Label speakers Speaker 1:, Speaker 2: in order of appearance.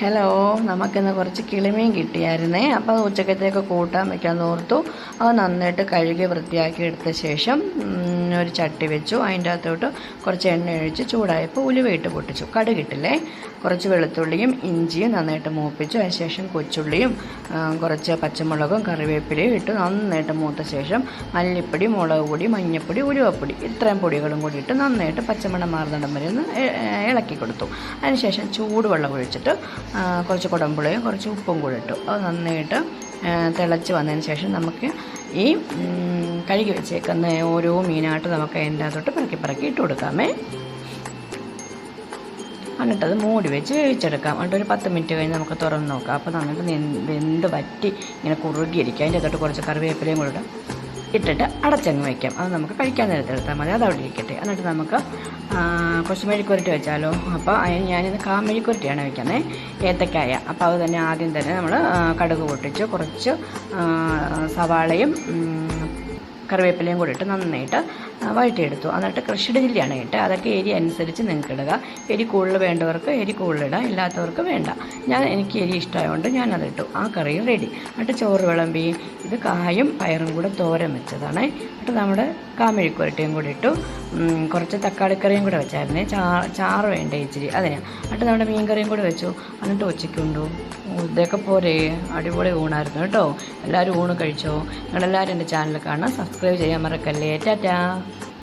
Speaker 1: Hello നമുക്കിന്ന് കുറച്ച് കിളിമീൻ കിട്ടിയായിരുന്നേ. അപ്പോൾ അത് ഉച്ചക്കത്തേക്ക് കൂട്ടാൻ വെക്കാൻ ഓർത്തു. അത് നന്നായിട്ട് കഴുകി വൃത്തിയാക്കി എടുത്ത ശേഷം ഒരു ചട്ടി വെച്ചു. അതിന്റെ അകത്തോട്ട് കുറച്ച് എണ്ണ ഒഴിച്ച് ചൂടായപ്പോൾ ഉലുവയിട്ട് പൊട്ടിച്ചു. കടുകിട്ടില്ലേ? കുറച്ച് വെളുത്തുള്ളിയും ഇഞ്ചിയും നന്നായിട്ട് മൂപ്പിച്ചു. അതിനുശേഷം കൊച്ചുള്ളിയും കുറച്ച് പച്ചമുളകും കറിവേപ്പിലയും ഇട്ട് നന്നായിട്ട് മൂത്ത ശേഷം മല്ലിപ്പൊടി മുളക് പൊടി മഞ്ഞൾപ്പൊടി ഉലുവപ്പൊടി ഇത്രയും പൊടികളും കൂടി ഇട്ട് നന്നായിട്ട് പച്ചമണം മാറുന്നിടം വരെ ഒന്ന് ഇളക്കി കൊടുത്തു. അതിനുശേഷം ചൂടുവെള്ളം ഒഴിച്ചിട്ട് കുറച്ച് കുടമ്പുളിയും കുറച്ച് ഉപ്പും കൂടി ഇട്ടു. അത് നന്നായിട്ട് തിളച്ച് വന്നതിന് ശേഷം നമുക്ക് ഈ കഴുകി വെച്ചേക്കുന്ന ഓരോ മീനായിട്ട് നമുക്ക് അതിന്റെ അകത്തോട്ട് പിറക്കി പിറക്കി ഇട്ട് കൊടുക്കാമേ. എന്നിട്ടത് മൂടി വെച്ച് വേവിച്ചെടുക്കാം. എന്നിട്ട് ഒരു പത്ത് മിനിറ്റ് കഴിഞ്ഞ് നമുക്ക് തുറന്ന് നോക്കാം. അപ്പോൾ നന്നായിട്ട് വെന്ത് വറ്റി ഇങ്ങനെ കുറുകിയിരിക്കും. അതിന്റെ അകത്തോട്ട് കുറച്ച് കറിവേപ്പിലയും കൂടെ ഇടാം. ഇട്ടിട്ട് അടച്ചങ്ങ് വയ്ക്കാം. അത് നമുക്ക് കഴിക്കാൻ നേരത്തെ എടുത്താൽ മതി. അത് അവിടെ ഇരിക്കട്ടെ. എന്നിട്ട് നമുക്ക് കുറച്ച് മെഴുക്കുരട്ടി വെച്ചാലോ? അപ്പോൾ അതിന് ഞാനിത് കാമെഴുക്കുരട്ടിയാണ് വയ്ക്കുന്നത് ഏത്തക്കായ. അപ്പോൾ അത് തന്നെ ആദ്യം തന്നെ നമ്മൾ കടുക് പൊട്ടിച്ച് കുറച്ച് സവാളയും കറിവേപ്പിലയും കൂടി ഇട്ട് നന്നായിട്ട് വഴറ്റിയെടുത്തു. എന്നിട്ട് കൃഷിയുടെ ചില്ലിയാണ് ഇട്ട് അതൊക്കെ എരി അനുസരിച്ച് നിങ്ങൾക്ക് ഇടുക. എരി കൂടുതൽ വേണ്ടവർക്ക് എരി കൂടുതലിടാം ഇല്ലാത്തവർക്ക് വേണ്ട. ഞാൻ എനിക്ക് എരി ഇഷ്ടമായതുകൊണ്ട് ഞാനത് ഇട്ടു. ആ കറിയും റെഡി എന്നിട്ട് ചോറ് വിളമ്പി ഇത് കായും പയറും കൂടെ തോരൻ വെച്ചതാണ്. എന്നിട്ട് നമ്മുടെ കാമെഴുക്കുരട്ടിയും കൂടി ഇട്ടു. കുറച്ച് തക്കാളിക്കറിയും കൂടെ വെച്ചായിരുന്നേ. ചാ ചാറ് വേണ്ട ഇച്ചിരി. അതിനാ. എന്നിട്ട് നമ്മുടെ മീൻ കറിയും കൂടെ വെച്ചു. എന്നിട്ട് ഉച്ചയ്ക്കുണ്ടു ഇതൊക്കെ പോരെ. അടിപൊളി ഊണായിരുന്നു കേട്ടോ. എല്ലാവരും ഊണ് കഴിച്ചോ? നിങ്ങളെല്ലാവരും എന്റെ ചാനൽ കാണാൻ സബ്സ്ക്രൈബ് ചെയ്യാൻ മറക്കല്ലേ. ടാറ്റാ.